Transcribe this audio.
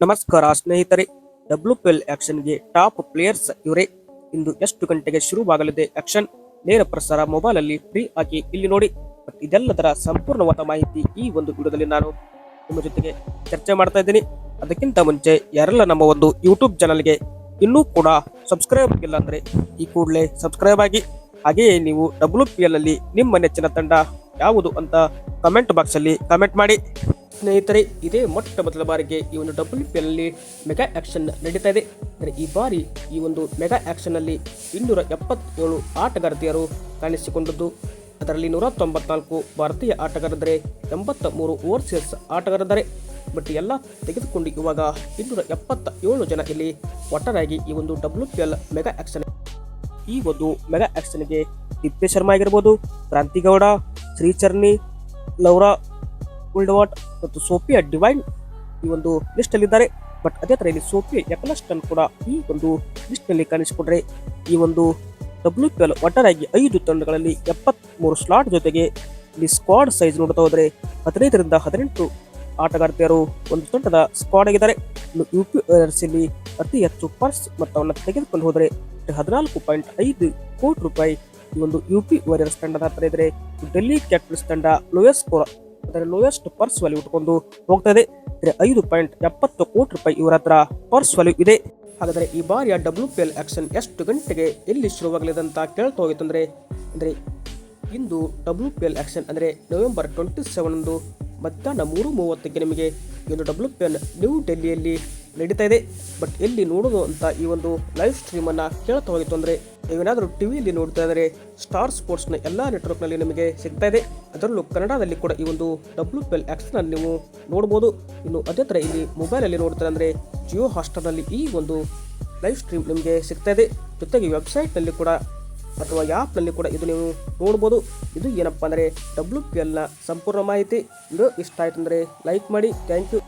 ನಮಸ್ಕಾರ ಸ್ನೇಹಿತರೆ W P L ಆಕ್ಷನ್ಗೆ ಟಾಪ್ ಪ್ಲೇಯರ್ಸ್ ಇವರೇ. ಇಂದು ಎಷ್ಟು ಗಂಟೆಗೆ ಶುರುವಾಗಲಿದೆ ಆಕ್ಷನ್ ನೇರ ಪ್ರಸಾರ ಮೊಬೈಲ್ ಅಲ್ಲಿ ಫ್ರೀ ಆಗಿ ಇಲ್ಲಿ ನೋಡಿ. ಇದೆಲ್ಲದರ ಸಂಪೂರ್ಣವಾದ ಮಾಹಿತಿ ಈ ಒಂದು ವಿಡಿಯೋದಲ್ಲಿ ನಾನು ನಿಮ್ಮ ಜೊತೆಗೆ ಚರ್ಚೆ ಮಾಡ್ತಾ ಇದ್ದೀನಿ. ಅದಕ್ಕಿಂತ ಮುಂಚೆ ಯಾರೆಲ್ಲ ನಮ್ಮ ಒಂದು ಯೂಟ್ಯೂಬ್ ಚಾನಲ್ಗೆ ಇನ್ನೂ ಕೂಡ ಸಬ್ಸ್ಕ್ರೈಬ್ ಆಗಿಲ್ಲ ಅಂದ್ರೆ ಈ ಕೂಡಲೇ ಸಬ್ಸ್ಕ್ರೈಬ್ ಆಗಿ. ಹಾಗೆಯೇ ನೀವು ಡಬ್ಲ್ಯೂ ಪಿ ಎಲ್ ಅಲ್ಲಿ ನಿಮ್ಮ ನೆಚ್ಚಿನ ತಂಡ ಯಾವುದು ಅಂತ ಕಮೆಂಟ್ ಬಾಕ್ಸ್ ಅಲ್ಲಿ ಕಮೆಂಟ್ ಮಾಡಿ. ಸ್ನೇಹಿತರೆ, ಇದೇ ಮೊಟ್ಟ ಮೊದಲ ಬಾರಿಗೆ ಈ ಒಂದು ಡಬ್ಲ್ಯೂ ಪಿ ಅಲ್ಲಿ ಮೆಗಾ ಆಕ್ಷನ್ ನಡೀತಾ ಇದೆ. ಅಂದರೆ ಈ ಬಾರಿ ಈ ಒಂದು ಮೆಗಾ ಆಕ್ಷನ್ ಅಲ್ಲಿ ಇನ್ನೂರ ಎಪ್ಪತ್ತೇಳು ಆಟಗಾರ್ತಿಯರು ಕಾಣಿಸಿಕೊಂಡದ್ದು. ಅದರಲ್ಲಿ ನೂರ ತೊಂಬತ್ನಾಲ್ಕು ಭಾರತೀಯ ಆಟಗಾರರಿದ್ದರೆ ಎಂಬತ್ತ ಮೂರು ಓವರ್ಸೀಸ್ ಆಟಗಾರರಿದ್ದಾರೆ. ಬಟ್ ಎಲ್ಲ ತೆಗೆದುಕೊಂಡು ಇವಾಗ ಇನ್ನೂರ ಎಪ್ಪತ್ತ ಏಳು ಜನ ಇಲ್ಲಿ ಒಟ್ಟಾರಾಗಿ ಈ ಒಂದು W P L mega auction ಈ ಒಂದು ಮೆಗಾ ಆ್ಯಕ್ಷನ್ಗೆ ದಿಪ್ಪೆ ಶರ್ಮಾ ಆಗಿರ್ಬೋದು, ಕ್ರಾಂತಿಗೌಡ ಶ್ರೀಚರ್ನಿ ಲೌರಾ ಉಲ್ಡವಾಟ್ ಮತ್ತು ಸೋಫಿಯಾ ಡಿವೈನ್ ಈ ಒಂದು ಲಿಸ್ಟ್ ಅಲ್ಲಿದ್ದಾರೆ ಬಟ್ ಅದೇ ತರ ಇಲ್ಲಿ ಸೋಫಿಯಾ ಎಕಲಸ್ಟನ್ ಕೂಡ ಈ ಒಂದು ಲಿಸ್ಟ್ನಲ್ಲಿ ಕಾಣಿಸಿಕೊಂಡ್ರೆ ಈ ಒಂದು ಡಬ್ಲ್ಯೂ ಪಿ ಎಲ್ ಒಟ್ಟಾರೆಯಾಗಿ ಐದು ತಂಡಗಳಲ್ಲಿ ಎಪ್ಪತ್ಮೂರು ಸ್ಲಾಟ್ ಜೊತೆಗೆ ಇಲ್ಲಿ ಸ್ಕ್ವಾಡ್ ಸೈಜ್ ನೋಡ್ತಾ ಹೋದ್ರೆ ಹದಿನೈದರಿಂದ ಹದಿನೆಂಟು ಆಟಗಾರ್ತಿಯರು ಒಂದು ತಂಡದ ಸ್ಕ್ವಾಡ್ ಆಗಿದ್ದಾರೆ. ಯು ಪಿ ಇಲ್ಲಿ ಅತಿ ಹೆಚ್ಚು ಪರ್ಸ್ ಮೊತ್ತವನ್ನು ತೆಗೆದುಕೊಂಡು ಹೋದರೆ ಹದಿನಾಲ್ಕು ಪಾಯಿಂಟ್ ಐದು ಕೋಟಿ ರೂಪಾಯಿ ಈ ಒಂದು ಯು ಪಿ ವಾರಿಯರ್ಸ್ ತಂಡದ ಹತ್ರ ಇದ್ರೆ ಡೆಲ್ಲಿ ಕ್ಯಾಪಿಟಲ್ಸ್ ತಂಡ ಲೋಯೆಸ್ಟ್ ಸ್ಕೋರ್ ಅದರ ಲೋಯೆಸ್ಟ್ ಪರ್ಸ್ ವ್ಯಾಲ್ಯೂ ಇಟ್ಕೊಂಡು ಹೋಗ್ತಾ ಇದೆ. ಅಂದ್ರೆ ಐದು ಪಾಯಿಂಟ್ ಎಪ್ಪತ್ತು ಕೋಟಿ ರೂಪಾಯಿ ಇವರ ಹತ್ರ ಪರ್ಸ್ ವ್ಯಾಲ್ಯೂ ಇದೆ. ಹಾಗಾದರೆ ಈ ಬಾರಿಯ ಡಬ್ಲ್ಯೂ ಪಿ ಎಲ್ ಆಕ್ಷನ್ ಎಷ್ಟು ಗಂಟೆಗೆ ಎಲ್ಲಿ ಶುರುವಾಗಲಿದೆ ಅಂತ ಕೇಳ್ತಾ ಹೋಗಿತ್ತು ಅಂದ್ರೆ ಅಂದ್ರೆ ಇಂದು ಡಬ್ಲ್ಯೂ ಪಿ ಎಲ್ ಆಕ್ಷನ್ ಅಂದರೆ ನವೆಂಬರ್ ಟ್ವೆಂಟಿ ಸೆವೆನ್ ಮಧ್ಯಾಹ್ನ ಮೂರು ಮೂವತ್ತಕ್ಕೆ ನಿಮಗೆ ಇಂದು ಡಬ್ಲ್ಯೂ ಪಿ ಎಲ್ ನ್ಯೂ ಡೆಲ್ಲಿಯಲ್ಲಿ ನಡೀತಾ ಇದೆ. ಬಟ್ ಎಲ್ಲಿ ನೋಡೋದು ಅಂತ ಈ ಒಂದು ಲೈವ್ ಸ್ಟ್ರೀಮನ್ನು ಕೇಳ್ತಾ ಹೋಗಿತ್ತು ಅಂದರೆ ನೀವೇನಾದರೂ ಟಿ ವಿಯಲ್ಲಿ ನೋಡ್ತಾ ಇದ್ದರೆ ಸ್ಟಾರ್ ಸ್ಪೋರ್ಟ್ಸ್ನ ಎಲ್ಲ ನೆಟ್ವರ್ಕ್ನಲ್ಲಿ ನಿಮಗೆ ಸಿಗ್ತಾ ಇದೆ. ಅದರಲ್ಲೂ ಕನ್ನಡದಲ್ಲಿ ಕೂಡ ಈ ಒಂದು ಡಬ್ಲ್ಯೂ ಪಿ ಎಲ್ ಆಕ್ಷನ್ ನೀವು ನೋಡ್ಬೋದು. ಇನ್ನು ಅದೇ ಥರ ಇಲ್ಲಿ ಮೊಬೈಲಲ್ಲಿ ನೋಡ್ತಾರೆ ಅಂದರೆ ಜಿಯೋ ಹಾಸ್ಟರ್ನಲ್ಲಿ ಈ ಒಂದು ಲೈವ್ ಸ್ಟ್ರೀಮ್ ನಿಮಗೆ ಸಿಗ್ತಾ ಇದೆ. ಜೊತೆಗೆ ವೆಬ್ಸೈಟ್ನಲ್ಲಿ ಕೂಡ ಅಥವಾ ಆ್ಯಪ್ನಲ್ಲಿ ಕೂಡ ಇದು ನೀವು ನೋಡ್ಬೋದು. ಇದು ಏನಪ್ಪ ಅಂದರೆ ಡಬ್ಲ್ಯೂ ಪಿ ಎಲ್ನ ಸಂಪೂರ್ಣ ಮಾಹಿತಿ. ಇದು ಇಷ್ಟ ಆಯ್ತು ಅಂದರೆ ಲೈಕ್ ಮಾಡಿ. Thank you